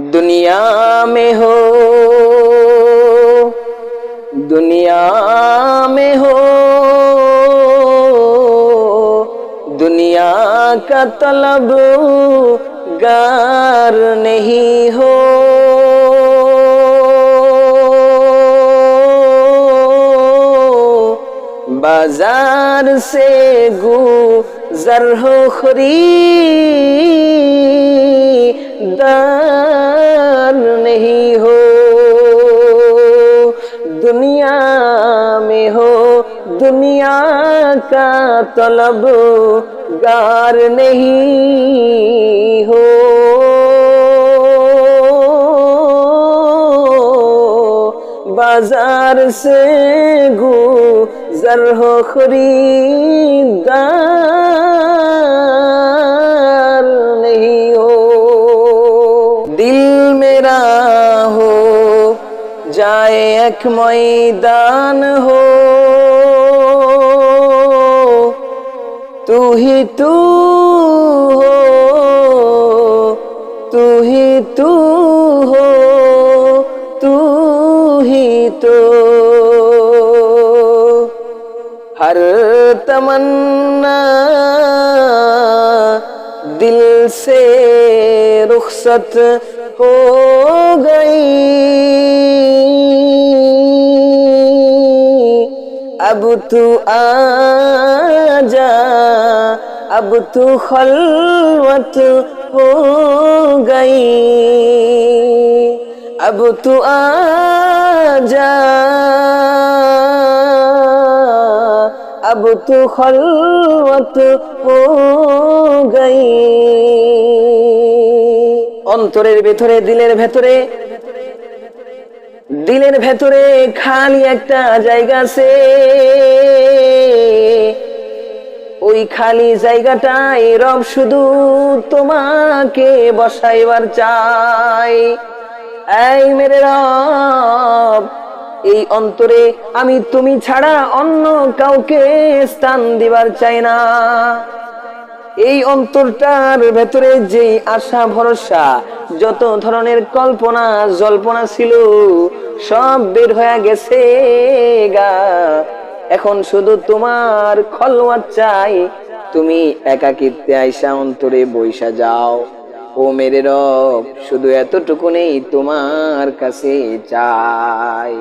दुनिया में हो दुनिया में हो दुनिया का तलब गार नहीं हो बाजार से गुजर हो खरीदार दुनिया का तलब गार नहीं हो बाजार से गुजर हो खरीदार नहीं हो दिल मेरा हो जाए एक मैदान हो तू ही तू हो, तू ही तू हो, तू ही तो। हर तमन्ना दिल से रुखसत हो गई। अब तू आ जा अब तू खलवत हो गई अब तू आ जा अब तू खलवत हो গই অন্তরের ভেতরে দিলের ভেতরে দিলের ভেতরে খালি একটা জায়গা আছে। ওই খালি জায়গাটাই রব শুধু তোমাকে বসাইবার চাই। এই মেরে রব, এই অন্তরে আমি তুমি ছাড়া অন্য কাউকে স্থান দিবার চাই না। এই অন্তরটার ভেতরে যেই আশা, ভরসা, যত ধরনের কল্পনা, জল্পনা ছিল সব বের হয়ে গেছে গা। এখন শুধু তোমার খলওয়াত চাই। তুমি একাকিত্বে আইসা অন্তরে বৈশা যাও। ও মেরে রব, শুধু এতটুকুনেই তোমার কাছে চাই।